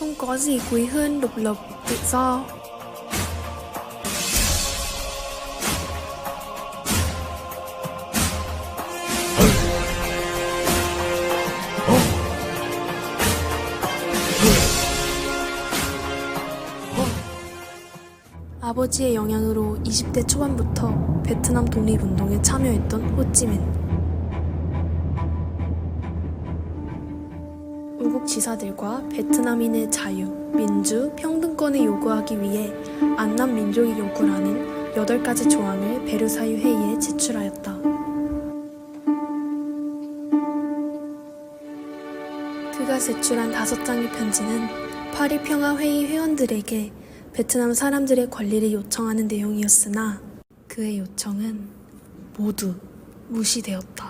Không có gì quý hơn độc lập, tự do. 아버지의 영향으로 20대 초반부터 베트남 독립운동에 참여했던 호찌민. 지사들과 베트남인의 자유, 민주, 평등권을 요구하기 위해 안남 민족이 요구하는 8가지 조항을 베르사유 회의에 제출하였다. 그가 제출한 다섯 장의 편지는 파리 평화 회의 회원들에게 베트남 사람들의 권리를 요청하는 내용이었으나 그의 요청은 모두 무시되었다.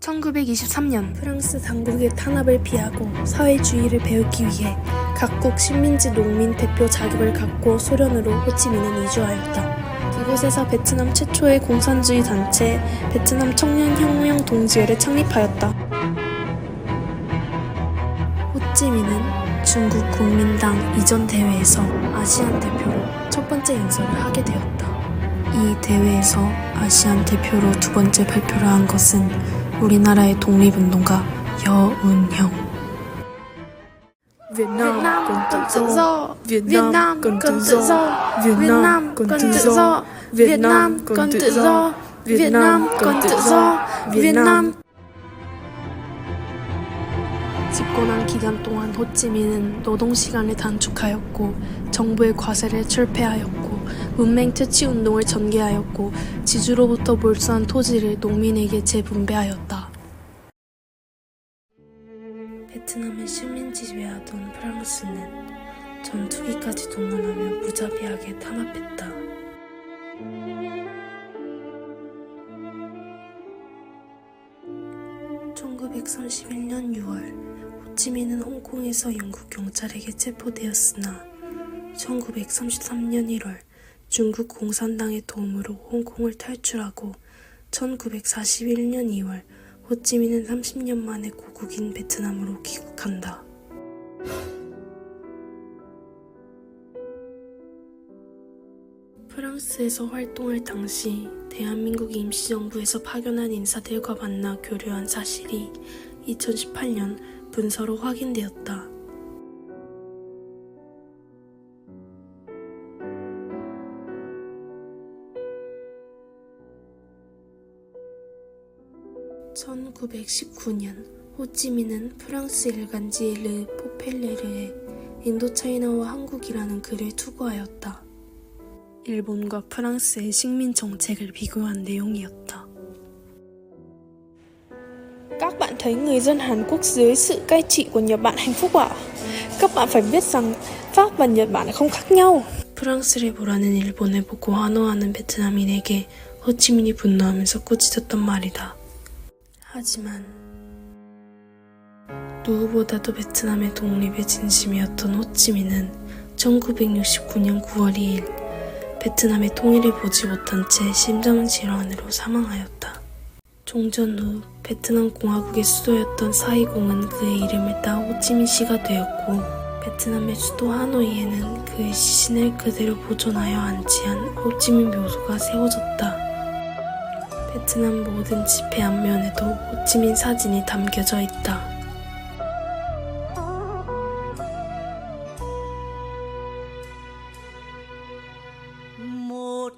1923년 프랑스 당국의 탄압을 피하고 사회주의를 배우기 위해 각국 식민지 농민 대표 자격을 갖고 소련으로 호치민은 이주하였다. 그곳에서 베트남 최초의 공산주의 단체 베트남 청년 혁명 동지회를 창립하였다. 호찌민은 중국 국민당 이전 대회에서 아시안 대표로 첫 번째 연설을 하게 되었다. 이 대회에서 아시안 대표로 두 번째 발표를 한 것은 우리나라의 독립운동가 여운형. Việt Nam Nam cần tự do do. Việt Việt Nam Nam cần tự do do. Việt Việt Nam Nam cần tự do do. Việt Nam cần tự do Việt Nam cần tự do. Việt Nam 집권한 기간 동안 호찌민은 노동 시간을 단축하였고 정부의 과세를 철폐하였고 문맹 퇴치 운동을 전개하였고 지주로부터 몰수한 토지를 농민에게 재분배하였다. 베트남을 식민지 지배하던 프랑스는 전투기까지 동원하며 무자비하게 탄압했다. (1931년 6월) 호치민은 홍콩에서 영국 경찰에게 체포되었으나 (1933년 1월) 중국 공산당의 도움으로 홍콩을 탈출하고 (1941년 2월) 호찌민은 30년 만에 고국인 베트남으로 귀국한다. 프랑스에서 활동할 당시 대한민국 임시정부에서 파견한 인사들과 만나 교류한 사실이 2018년 문서로 확인되었다. (1919년) 호찌민은 프랑스 일간지 르 포펠레르에 인도차이나와 한국이라는 글을 투고하였다. 일본과 프랑스의 식민 정책을 비교한 내용이었다. Các bạn thấy người dân Hàn Quốc dưới sự cai trị của Nhật Bản hạnh phúc ạ? Các bạn phải biết rằng Pháp và Nhật Bản không khác nhau. 프랑스를 보라는 일본을 보고 환호하는 베트남인에게 호치민이 분노하면서 꾸짖었단 말이다. 하지만 누구보다도 베트남의 독립에 진심이었던 호치민은 1969년 9월 2일 베트남의 통일을 보지 못한 채 심장질환으로 사망하였다. 종전 후 베트남 공화국의 수도였던 사이공은 그의 이름을 따 호치민 시가 되었고 베트남의 수도 하노이에는 그의 시신을 그대로 보존하여 안치한 호치민 묘소가 세워졌다. 베트남 모든 지폐 앞면에도 호치민 사진이 담겨져 있다. một